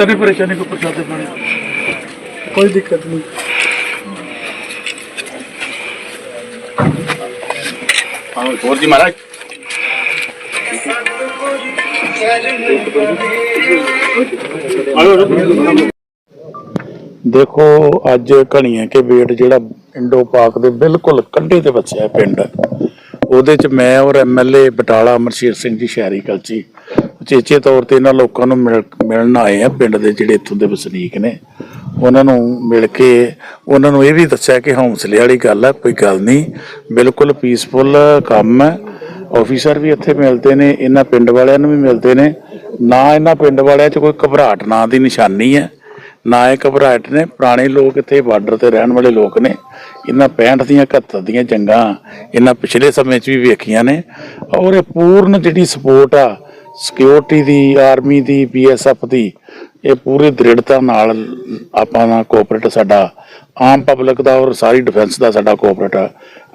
ਤਾਂ ਨਹੀਂ ਪਰੇਸ਼ਾਨੀ ਕੋਈ ਪ੍ਰਸ਼ਾਦੇ ਪਾਣੀ। ਕੋਈ ਦਿੱਕਤ ਨਹੀਂ। ਹਾਂ ਹੋਰ ਜੀ ਮਹਾਰਾਜ। ਦੇਖੋ ਅੱਜ ਘਣੀਆਂ ਕੇ ਵੇਟ ਜਿਹੜਾ ਇੰਡੋ ਪਾਕ ਦੇ ਬਿਲਕੁਲ ਕੰਢੇ ਤੇ ਵਸਿਆ ਪਿੰਡ। ਉਹਦੇ ਚ ਮੈਂ ਔਰ ਐਮਐਲਏ ਬਟਾਲਾ ਅਮਰਸ਼ੀਰ ਸਿੰਘ ਜੀ ਸ਼ਹਿਰੀ ਕਲਚੀ। ਉਚੇਚੇ ਤੌਰ ਤੇ ਇਹਨਾਂ ਲੋਕਾਂ ਨੂੰ ਮਿਲ- ਮਿਲਣ ਆਏ ਆ ਪਿੰਡ ਦੇ ਜਿਹੜੇ ਇੱਥੋਂ ਦੇ ਵਸਨੀਕ ਨੇ। ਉਹਨਾਂ ਨੂੰ ਮਿਲ ਕੇ ਉਹਨਾਂ ਨੂੰ ਇਹ ਵੀ ਦੱਸਿਆ ਕਿ ਹੌਂਸਲੇ ਵਾਲੀ ਗੱਲ ਹੈ ਕੋਈ ਗੱਲ ਨਹੀਂ, ਬਿਲਕੁਲ ਪੀਸਫੁਲ ਕੰਮ ਹੈ ਆਫੀਸਰ ਵੀ ਇੱਥੇ ਮਿਲਦੇ ਨੇ, ਇਹਨਾਂ ਪਿੰਡ ਵਾਲਿਆਂ ਨੂੰ ਵੀ ਮਿਲਦੇ ਨੇ। ਨਾ ਇਹਨਾਂ ਪਿੰਡ ਵਾਲਿਆਂ 'ਚ ਕੋਈ ਘਬਰਾਹਟ, ਨਾਂ ਦੀ ਨਿਸ਼ਾਨੀ ਹੈ ਨਾ ਇਹ ਘਬਰਾਹਟ ਨੇ, ਪੁਰਾਣੇ ਲੋਕ ਇੱਥੇ ਬਾਰਡਰ ਤੇ ਰਹਿਣ ਵਾਲੇ ਲੋਕ ਨੇ। ਇਹਨਾਂ 65 ਦੀਆਂ 71 ਦੀਆਂ ਜੰਗਾਂ, ਇਹਨਾਂ ਪਿਛਲੇ ਸਮੇਂ 'ਚ ਵੀ ਵੇਖੀਆਂ ਨੇ। ਔਰ ਇਹ ਪੂਰਨ ਜਿਹੜੀ ਸਪੋਰਟ ਆ ਸਿਕਿਉਰਿਟੀ ਦੀ ਆਰਮੀ ਦੀ ਬੀਐਸਐਫ ਦੀ, ਇਹ ਪੂਰੀ ਦ੍ਰਿੜਤਾ ਨਾਲ ਆਪਾਂ ਦਾ ਕੋਆਪਰੇਟ ਸਾਡਾ। ਆਮ ਪਬਲਿਕ ਦਾ ਔਰ ਸਾਰੀ ਡਿਫੈਂਸ ਦਾ ਸਾਡਾ ਕੋਆਪਰੇਟ ਆ।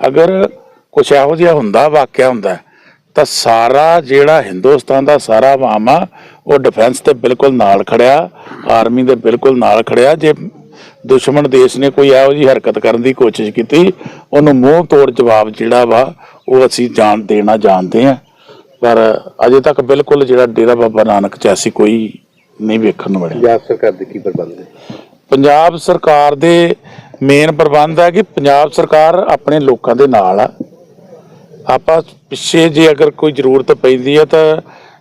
ਅਗਰ ਕੁਛ ਇਹੋ ਜਿਹਾ ਹੁੰਦਾ, ਵਾਕਿਆ ਹੁੰਦਾ, ਤਾਂ ਸਾਰਾ ਜਿਹੜਾ ਹਿੰਦੁਸਤਾਨ ਦਾ ਸਾਰਾ ਆਵਾਮ ਆ, ਉਹ ਡਿਫੈਂਸ ਤੇ ਬਿਲਕੁਲ ਨਾਲ ਖੜਿਆ ਆਰਮੀ ਦੇ ਬਿਲਕੁਲ ਨਾਲ ਖੜਿਆ। ਜੇ ਦੁਸ਼ਮਣ ਦੇਸ਼ ਨੇ ਕੋਈ ਇਹੋ ਜਿਹੀ ਹਰਕਤ ਕਰਨ ਦੀ ਕੋਸ਼ਿਸ਼ ਕੀਤੀ, ਉਹਨੂੰ ਮੂੰਹ ਤੋੜ ਜਵਾਬ ਜਿਹੜਾ ਵਾ, ਉਹ ਅਸੀਂ ਜਾਣ ਦੇਣਾ ਜਾਣਦੇ ਆ। ਪਰ ਅਜੇ ਤੱਕ ਬਿਲਕੁਲ ਜਿਹੜਾ ਡੇਰਾ ਬਾਬਾ ਨਾਨਕ ਚ ਐਸੀ ਕੋਈ ਨਹੀਂ ਵੇਖਣ ਨੂੰ ਮਿਲਿਆ। ਪੰਜਾਬ ਸਰਕਾਰ ਦੇ ਕੀ ਪ੍ਰਬੰਧ ਹੈ ਪੰਜਾਬ ਸਰਕਾਰ ਦੇ ਮੇਨ ਪ੍ਰਬੰਧ ਹੈ ਕਿ ਪੰਜਾਬ ਸਰਕਾਰ ਆਪਣੇ ਲੋਕਾਂ ਦੇ ਨਾਲ ਆ। ਆਪਾਂ ਪਿੱਛੇ ਜੇ ਅਗਰ ਕੋਈ ਜ਼ਰੂਰਤ ਪੈਂਦੀ ਹੈ ਤਾਂ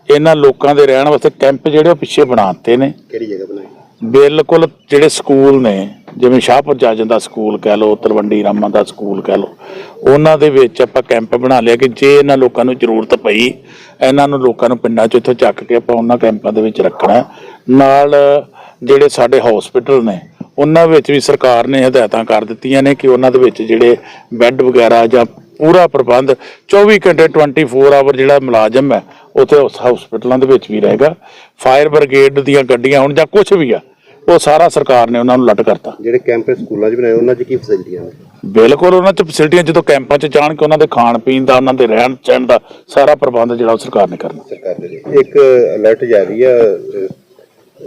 ਇਹਨਾਂ ਲੋਕਾਂ ਦੇ ਰਹਿਣ ਵਾਸਤੇ ਕੈਂਪ ਜਿਹੜੇ ਉਹ ਪਿੱਛੇ ਬਣਾਤੇ ਨੇ। ਕਿਹੜੀ ਜਗ੍ਹਾ ਬਣਾਈ ਬਿਲਕੁਲ ਜਿਹੜੇ ਸਕੂਲ ਨੇ ਜਿਵੇਂ ਸ਼ਾਹਪੁਰ ਜਾਜਨ ਦਾ ਸਕੂਲ ਕਹਿ ਲਓ, ਤਲਵੰਡੀ ਰਾਮਾ ਦਾ ਸਕੂਲ ਕਹਿ ਲਓ, ਉਹਨਾਂ ਦੇ ਵਿੱਚ ਆਪਾਂ ਕੈਂਪ ਬਣਾ ਲਿਆ ਕਿ ਜੇ ਇਹਨਾਂ ਲੋਕਾਂ ਨੂੰ ਜ਼ਰੂਰਤ ਪਈ, ਇਹਨਾਂ ਨੂੰ ਲੋਕਾਂ ਨੂੰ ਪਿੰਡਾਂ 'ਚ ਇੱਥੋਂ ਚੱਕ ਕੇ ਆਪਾਂ ਉਹਨਾਂ ਕੈਂਪਾਂ ਦੇ ਵਿੱਚ ਰੱਖਣਾ। ਨਾਲ ਜਿਹੜੇ ਸਾਡੇ ਹਸਪੀਟਲ ਨੇ, ਉਹਨਾਂ ਵਿੱਚ ਵੀ ਸਰਕਾਰ ਨੇ ਹਦਾਇਤਾਂ ਕਰ ਦਿੱਤੀਆਂ ਨੇ ਕਿ ਉਹਨਾਂ ਦੇ ਵਿੱਚ ਜਿਹੜੇ ਬੈੱਡ ਵਗੈਰਾ ਜਾਂ ਪੂਰਾ ਪ੍ਰਬੰਧ 24 ਘੰਟੇ 24 ਆਵਰ ਜਿਹੜਾ ਮੁਲਾਜ਼ਮ ਹੈ ਉੱਥੇ ਉਸ ਹਸਪੀਟਲਾਂ ਦੇ ਵਿੱਚ ਵੀ ਰਹੇਗਾ। ਫਾਇਰ ਬ੍ਰਿਗੇਡ ਦੀਆਂ ਗੱਡੀਆਂ ਹੁਣ ਜਾਂ ਕੁਝ ਵੀ ਆ ਉਹ ਸਾਰਾ ਸਰਕਾਰ ਨੇ ਉਹਨਾਂ ਨੂੰ ਲੱਟ ਕਰਤਾ। ਜਿਹੜੇ ਕੈਂਪ ਸਕੂਲਾਂ 'ਚ ਬਣਾਏ ਉਹਨਾਂ 'ਚ ਕੀ ਫੈਸਿਲਿਟੀਆਂ ਨੇ ਬਿਲਕੁਲ ਉਹਨਾਂ ਚ ਫੈਸਿਲਿਟੀਆਂ ਜਦੋਂ ਕੈਂਪਾਂ ਚ ਜਾਣ ਕੇ ਉਹਨਾਂ ਦੇ ਖਾਣ ਪੀਣ ਦਾ ਉਹਨਾਂ ਦੇ ਰਹਿਣ ਸਹਿਣ ਦਾ ਸਾਰਾ ਪ੍ਰਬੰਧ ਜਿਹੜਾ ਉਹ ਸਰਕਾਰ ਨੇ ਕਰਨਾ। ਸਰਕਾਰ ਦੇ ਲਈ। ਇੱਕ ਅਲਰਟ ਜਾਰੀ ਆ ਅਹ,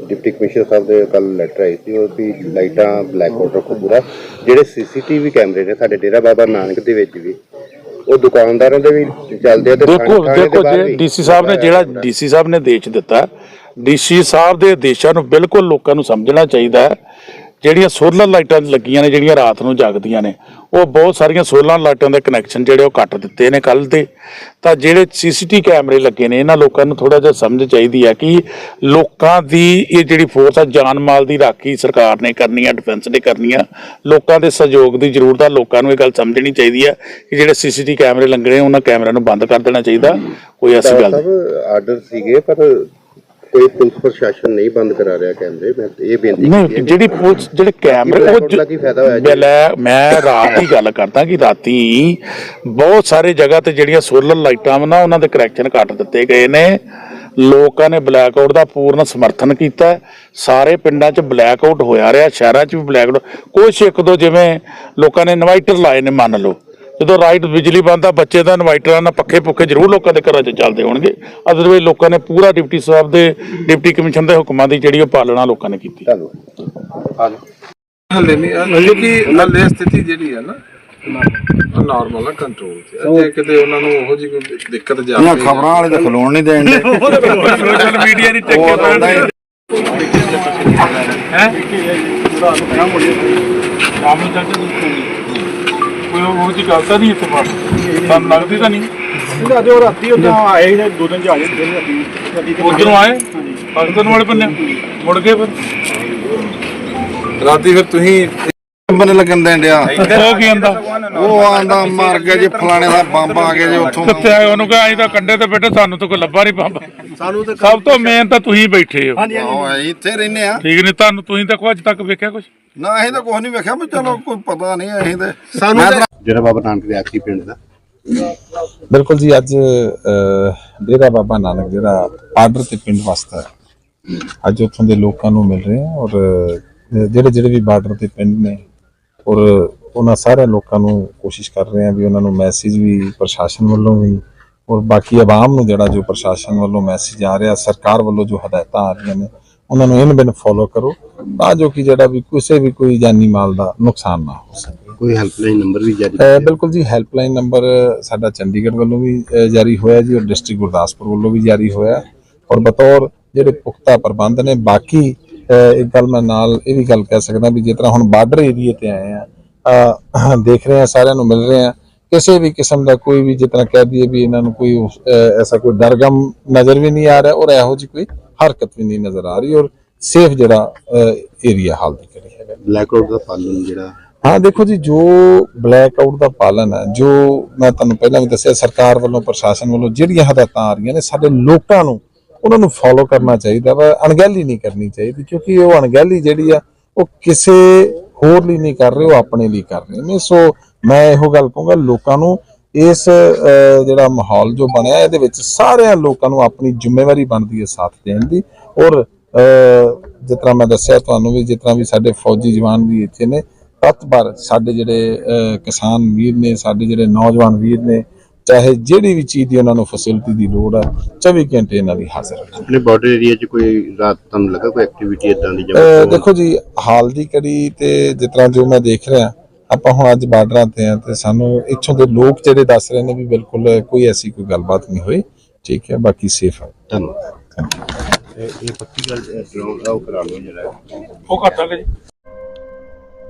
ਡਿਪਟੀ ਕਮਿਸ਼ਨਰ ਸਾਹਿਬ ਦੇ ਕੱਲ ਲੈਟਰ ਆਈ ਸੀ ਉਹ ਵੀ ਲਾਈਟਾਂ ਬਲੈਕ ਆਊਟ ਰੱਖੋ ਪੂਰਾ। ਜਿਹੜੇ ਸੀਸੀਟੀਵੀ ਕੈਮਰੇ ਨੇ ਸਾਡੇ ਡੇਰਾ ਬਾਬਾ ਨਾਨਕ ਦੇ ਵਿੱਚ ਵੀ ਉਹ ਦੁਕਾਨਦਾਰਾਂ ਦੇ ਵੀ ਚੱਲਦੇ ਆ ਤੇ ਦੇਖੋ ਥਾਣੇ- ਥਾਣੇ ਦੇ ਦੇਖੋ ਬਾਹਰ ਜੇ ਵੀ। ਡੀਸੀ ਸਾਹਿਬ ਨੇ ਜਿਹੜਾ ਡੀਸੀ ਸਾਹਿਬ ਨੇ ਦੇਸ਼ ਦਿੱਤਾ ਡੀਸੀ ਸਾਹਿਬ ਦੇ ਆਦੇਸ਼ਾਂ ਨੂੰ ਬਿਲਕੁਲ ਲੋਕਾਂ ਨੂੰ ਸਮਝਣਾ ਚਾਹੀਦਾ ਹੈ। ਜਿਹੜੀਆਂ ਸੋਲਰ ਲਾਈਟਾਂ ਲੱਗੀਆਂ ਨੇ, ਜਿਹੜੀਆਂ ਰਾਤ ਨੂੰ ਜਗਦੀਆਂ ਨੇ, ਉਹ ਬਹੁਤ ਸਾਰੀਆਂ ਸੋਲਰ ਲਾਈਟਾਂ ਦੇ ਕਨੈਕਸ਼ਨ ਜਿਹੜੇ ਉਹ ਕੱਟ ਦਿੱਤੇ ਨੇ ਕੱਲ ਦੇ। ਤਾਂ ਜਿਹੜੇ ਸੀਸੀਟੀ ਕੈਮਰੇ ਲੱਗੇ ਨੇ, ਇਹਨਾਂ ਲੋਕਾਂ ਨੂੰ ਥੋੜਾ ਜਿਹਾ ਸਮਝ ਚਾਹੀਦੀ ਹੈ ਕਿ ਲੋਕਾਂ ਦੀ ਇਹ ਜਿਹੜੀ ਫੋਰਸ ਆ, ਜਾਨ ਮਾਲ ਦੀ ਰਾਖੀ ਸਰਕਾਰ ਨੇ ਕਰਨੀ ਹੈ ਡਿਫੈਂਸ ਨੇ ਕਰਨੀ ਆ, ਲੋਕਾਂ ਦੇ ਸਹਿਯੋਗ ਦੀ ਜ਼ਰੂਰਤ ਆ, ਲੋਕਾਂ ਨੂੰ ਇਹ ਗੱਲ ਸਮਝਣੀ ਚਾਹੀਦੀ ਹੈ ਕਿ ਜਿਹੜੇ ਸੀਸੀਟੀ ਕੈਮਰੇ ਲੱਗੇ ਉਹਨਾਂ ਕੈਮਰਿਆਂ ਨੂੰ ਬੰਦ ਕਰ ਦੇਣਾ ਚਾਹੀਦਾ। ਕੋਈ ਐਸੀ ਗੱਲ ਨਹੀਂ ਆਰਡਰ ਸੀਗੇ, ਪਰ ਕੋਈ ਪੁਲਿਸ ਪ੍ਰਸ਼ਾਸਨ ਨਹੀਂ ਬੰਦ ਕਰਾ ਰਿਹਾ ਕੈਮਰੇ ਮੈਂ ਇਹ ਬੇਨਤੀ ਨਹੀਂ ਜਿਹੜੀ ਪੁਲਿਸ ਜਿਹੜੇ ਕੈਮਰੇ ਉਹ ਦਾ ਕੀ ਫਾਇਦਾ ਹੋਇਆ ਜੀ? ਮੈਂ ਲੈ- ਮੈਂ ਰਾਤ ਦੀ ਗੱਲ ਕਰਦਾ ਕਿ ਰਾਤੀ ਬਹੁਤ ਸਾਰੇ ਜਗ੍ਹਾ ਤੇ ਜਿਹੜੀਆਂ ਸੋਲਰ ਲਾਈਟਾਂ ਨਾ ਉਹਨਾਂ ਦੇ ਕਨੈਕਸ਼ਨ ਕੱਟ ਦਿੱਤੇ ਗਏ ਨੇ ਲੋਕਾਂ ਨੇ ਬਲੈਕਆਊਟ ਦਾ ਪੂਰਨ ਸਮਰਥਨ ਕੀਤਾ। ਸਾਰੇ ਪਿੰਡਾਂ 'ਚ ਬਲੈਕਆਊਟ ਹੋਇਆ ਰਿਹਾ ਸ਼ਹਿਰਾਂ 'ਚ ਵੀ ਬਲੈਕਆਊਟ ਕੁਛ ਇੱਕ ਦੋ ਜਿਵੇਂ ਲੋਕਾਂ ਨੇ ਇਨਵਾਈਟਰ ਲਾਏ ਨੇ ਮੰਨ ਲਓ ਜਦੋਂ ਰਾਈਟ ਬਿਜਲੀ ਬੰਦ ਆ ਬੱਚੇ ਦਾ ਇਨਵਾਈਟਰਾਂ ਨਾਲ ਪੱਖੇ ਪੁੱਖੇ ਜ਼ਰੂਰ ਲੋਕਾਂ ਦੇ ਘਰਾਂ 'ਚ ਚੱਲਦੇ ਹੋਣਗੇ। ਅਦਰਵਾਈਜ਼ ਲੋਕਾਂ ਨੇ ਪੂਰਾ ਡਿਪਟੀ ਸਾਹਿਬ ਦੇ ਡਿਪਟੀ ਕਮਿਸ਼ਨ ਦੇ ਹੁਕਮਾਂ ਦੀ ਜਿਹੜੀ ਉਹ ਪਾਲਣਾ ਲੋਕਾਂ ਨੇ ਕੀਤੀ। ਧੰਨਵਾਦ। ਹਲੇ ਨਹੀਂ ਹਲੇ ਕਿ ਹਲੇ ਸਥਿਤੀ ਜਿਹੜੀ ਹੈ ਨਾ ਉਹ ਨਾਰਮਲ ਹੈ ਕੰਟਰੋਲ ਚ ਹੈ। ਜੇ ਕਿਤੇ ਉਹਨਾਂ ਨੂੰ ਉਹੋ ਜਿਹੀ ਕੋਈ ਦਿੱਕਤ ਜਾਵੇ ਖਬਰਾਂ ਵਾਲੇ ਤਾਂ ਖਲੋਣ ਨਹੀਂ ਦੇਣ ਦੇ ਸੋਸ਼ਲ ਮੀਡੀਆ ਦੀ ਟੱਕੇ ਪੈਣ ਹੈ ਸ਼ਾਮ ਨੂੰ ਚੱਲ ਕੇ ਕੋਈ ਉਹ ਜੀ ਗੱਲ ਤਾਂ ਨਹੀਂ ਇੱਥੇ ਬਾਤ ਤੁਹਾਨੂੰ ਲੱਗਦੀ ਤਾਂ ਨਹੀਂ। ਅੱਜ ਉਹ ਰਾਤੀ ਉਦੋਂ ਆਏ ਨੇ ਦੋ ਦਿਨ ਜਹਾਜ਼ ਦੇ ਰਾਤੀ ਰਾਤੀ ਉਧਰੋਂ ਆਏ? ਪਾਕਿਸਤਾਨ ਵਾਲੇ ਬੰਨੇ? ਮੁੜ ਗਏ ਫਿਰ? ਰਾਤੀ ਫਿਰ ਤੁਸੀਂ ਬੰਨੇ ਲੱਗਣ ਦੇਣ ਡਿਆ। ਉਹ ਕੀ ਆਂਦਾ। ਉਹ ਆਂਦਾ ਮਰ ਗਿਆ ਜੀ ਫਲਾਣੇ ਦਾ ਬੰਬ ਆ ਗਿਆ ਜੀ ਉੱਥੋਂ। ਕਿੱਥੇ ਆਏ? ਉਹਨੂੰ ਕਹਾਂ ਅਸੀਂ ਤਾਂ ਕੰਡੇ ਤੇ ਬੈਠੇ ਸਾਨੂੰ ਤਾਂ ਕੋਈ ਲੱਭਾ ਨਹੀਂ ਪੰਪ ਸਾਨੂੰ ਤਾਂ ਸਭ ਤੋਂ ਮੇਨ ਤਾਂ ਤੁਸੀਂ ਬੈਠੇ ਹੋ। ਉਹ ਅਸੀਂ ਇੱਥੇ ਰਹਿੰਦੇ ਆ ਠੀਕ ਨਹੀਂ ਤੁਹਾਨੂੰ ਤੁਸੀਂ ਤਾਂ ਕੋਈ ਅੱਜ ਤੱਕ ਵੇਖਿਆ ਕੁਝ ਨਾ ਅਸੀਂ ਤਾਂ ਕੁਝ ਨਹੀਂ ਵੇਖਿਆ ਵੀ ਚਲੋ ਕੋਈ ਪਤਾ ਨਹੀਂ ਅਸੀਂ ਤੇ ਸਾਨੂੰ ਡੇਰਾ ਬਾਬਾ ਨਾਨਕ ਦੇ ਆਖਰੀ ਪਿੰਡ ਦਾ? ਬਿਲਕੁਲ ਜੀ, ਅੱਜ ਡੇਰਾ ਬਾਬਾ ਨਾਨਕ, ਜਿਹੜਾ ਆਰਡਰ ਤੇ ਪਿੰਡ ਵਸਦਾ ਹੈ। ਅੱਜ ਉੱਥੋਂ ਦੇ ਲੋਕਾਂ ਨੂੰ ਮਿਲ ਰਹੇ ਆ ਔਰ ਜਿਹੜੇ ਜਿਹੜੇ ਵੀ ਬਾਰਡਰ ਤੇ ਪਿੰਡ ਨੇ ਔਰ ਉਹਨਾਂ ਸਾਰੇ ਲੋਕਾਂ ਨੂੰ ਕੋਸ਼ਿਸ਼ ਕਰ ਰਹੇ ਆ ਵੀ ਉਹਨਾਂ ਨੂੰ ਮੈਸੇਜ ਵੀ ਪ੍ਰਸ਼ਾਸਨ ਵੱਲੋਂ ਵੀ ਔਰ ਬਾਕੀ ਆਵਾਮ ਨੂੰ ਜਿਹੜਾ ਜੋ ਪ੍ਰਸ਼ਾਸਨ ਵੱਲੋਂ ਮੈਸੇਜ ਆ ਰਿਹਾ, ਸਰਕਾਰ ਵੱਲੋਂ ਜੋ ਹਦਾਇਤਾਂ ਆ ਰਹੀਆਂ ਨੇ, ਉਹਨਾਂ ਨੂੰ ਇਨ ਬਿਨ ਫੋਲੋ ਕਰੋ ਤਾਂ ਜੋ ਕਿ ਜਿਹੜਾ ਵੀ ਕਿਸੇ ਵੀ ਕੋਈ ਜਾਨੀ ਮਾਲ ਦਾ ਨੁਕਸਾਨ ਨਾ ਹੋ ਸਕੇ। ਕੋਈ ਹੈਲਪਲਾਈਨ ਨੰਬਰ ਵੀ ਜਾਰੀ ਅਹ ਬਿਲਕੁਲ ਜੀ ਹੈਲਪਲਾਈਨ ਨੰਬਰ ਸਾਡਾ ਚੰਡੀਗੜ੍ਹ ਵੱਲੋਂ ਵੀ ਅਹ ਜਾਰੀ ਹੋਇਆ ਜੀ ਔਰ ਡਿਸਟ੍ਰਿਕਟ ਗੁਰਦਾਸਪੁਰ ਵੱਲੋਂ ਵੀ ਜਾਰੀ ਹੋਇਆ। ਔਰ ਬਤੌਰ ਜਿਹੜੇ ਪੁਖਤਾ ਪ੍ਰਬੰਧ ਨੇ ਬਾਕੀ ਅਹ ਇੱਕ ਗੱਲ ਮੈਂ ਨਾਲ ਇਹ ਵੀ ਗੱਲ ਕਹਿ ਸਕਦਾ ਵੀ ਜਿਸ ਤਰ੍ਹਾਂ ਹੁਣ ਬਾਰਡਰ ਏਰੀਏ ਤੇ ਆਏ ਆ ਅਹ ਦੇਖ ਰਹੇ ਆ ਸਾਰਿਆਂ ਨੂੰ ਮਿਲ ਰਹੇ ਆ ਕਿਸੇ ਵੀ ਕਿਸਮ ਦਾ ਕੋਈ ਵੀ ਜਿਸ ਤਰ੍ਹਾਂ ਕਹਿ ਦਈਏ ਵੀ ਇਹਨਾਂ ਨੂੰ ਕੋਈ ਉਸ- ਅਹ ਐਸਾ ਕੋਈ ਡਰਗਮ ਨਜ਼ਰ ਵੀ ਨਹੀਂ ਆ ਰਿਹਾ ਔਰ ਇਹੋ ਜਿਹੀ ਕੋਈ ਹਰਕਤ ਵੀ ਨਹੀਂ ਨਜ਼ਰ ਆ ਰਹੀ ਔਰ ਸੇਫ ਜਿਹੜਾ ਏਰੀਆ ਹਾਲ ਦੀ ਕਰੀ ਹੈਗਾ। ਬਲੈਕ ਆਊਟ ਦਾ ਪਾਲਣ ਜਿਹੜਾ ਹਾਂ, ਦੇਖੋ ਜੀ, ਜੋ ਬਲੈਕ ਆਊਟ ਦਾ ਪਾਲਨ ਹੈ, ਜੋ ਮੈਂ ਤੁਹਾਨੂੰ ਪਹਿਲਾਂ ਵੀ ਦੱਸਿਆ, ਸਰਕਾਰ ਵੱਲੋਂ, ਪ੍ਰਸ਼ਾਸਨ ਵੱਲੋਂ ਜਿਹੜੀਆਂ ਹਦਾਇਤਾਂ ਆ ਰਹੀਆਂ ਨੇ, ਸਾਡੇ ਲੋਕਾਂ ਨੂੰ, ਉਹਨਾਂ ਨੂੰ ਫੋਲੋ ਕਰਨਾ ਚਾਹੀਦਾ ਵਾ, ਅਣਗਹਿਲੀ ਨਹੀਂ ਕਰਨੀ ਚਾਹੀਦੀ, ਕਿਉਂਕਿ ਉਹ ਅਣਗਹਿਲੀ ਜਿਹੜੀ ਆ, ਉਹ ਕਿਸੇ ਹੋਰ ਲਈ ਨਹੀਂ ਕਰ ਰਹੇ, ਉਹ ਆਪਣੇ ਲਈ ਕਰ ਰਹੇ ਨੇ। ਸੋ ਮੈਂ ਇਹੋ ਗੱਲ ਕਹੂੰਗਾ, ਲੋਕਾਂ ਨੂੰ ਇਸ ਜਿਹੜਾ ਮਾਹੌਲ ਜੋ ਬਣਿਆ, ਇਹਦੇ ਵਿੱਚ ਸਾਰਿਆਂ ਲੋਕਾਂ ਨੂੰ ਆਪਣੀ ਜ਼ਿੰਮੇਵਾਰੀ ਬਣਦੀ ਹੈ, ਸਾਥ ਦੇਣ ਦੀ। ਔਰ ਜਿਸ ਤਰ੍ਹਾਂ ਮੈਂ ਦੱਸਿਆ ਤੁਹਾਨੂੰ ਵੀ, ਜਿਸ ਤਰ੍ਹਾਂ ਵੀ ਸਾਡੇ ਫੌਜੀ ਜਵਾਨ ਵੀ ਇੱਥੇ ਨੇ ਤਤਪਰ ਸਾਡੇ ਜਿਹੜੇ ਕਿਸਾਨ ਵੀਰ ਨੇ ਸਾਡੇ ਜਿਹੜੇ ਨੌਜਵਾਨ ਵੀਰ ਨੇ ਚਾਹੇ ਜਿਹੜੀ ਵੀ ਚੀਜ਼ ਦੀ ਉਹਨਾਂ ਨੂੰ ਫੈਸਿਲਿਟੀ ਦੀ ਲੋੜ ਹੈ 24 ਘੰਟੇ ਇਹਨਾਂ ਦੀ ਹਾਜ਼ਰ ਹੈ ਆਪਣੇ ਬਾਰਡਰ ਏਰੀਆ 'ਚ ਕੋਈ ਰਾਤ ਤੁਹਾਨੂੰ ਲੱਗਾ ਕੋਈ ਐਕਟੀਵਿਟੀ ਇਦਾਂ ਦੀ ਜਾਂ ਦੇਖੋ ਜੀ ਹਾਲ ਦੀ ਕੜੀ ਤੇ ਜਿਸ ਤਰ੍ਹਾਂ ਜੋ ਮੈਂ ਦੇਖ ਰਿਹਾ ਆਪਾਂ ਹੁਣ ਅੱਜ ਬਾਰਡਰਾਂ ਤੇ ਆ ਤੇ ਸਾਨੂੰ ਇੱਥੋਂ ਦੇ ਲੋਕ ਜਿਹੜੇ ਦੱਸ ਰਹੇ ਨੇ ਵੀ ਬਿਲਕੁਲ ਕੋਈ ਐਸੀ ਕੋਈ ਗੱਲਬਾਤ ਨਹੀਂ ਹੋਈ। ਠੀਕ ਹੈ ਬਾਕੀ ਸੇਫ ਹੈ ਧੰਨਵਾਦ। ਇਹ ਇਹ ਪੱਕੀ ਗੱਲ ਡਰੋਨ ਦਾ ਉਹ ਕਰਾ ਲਓ ਜਿਹੜਾ। ਉਹ ਦਾਂਗੇ ਜੀ।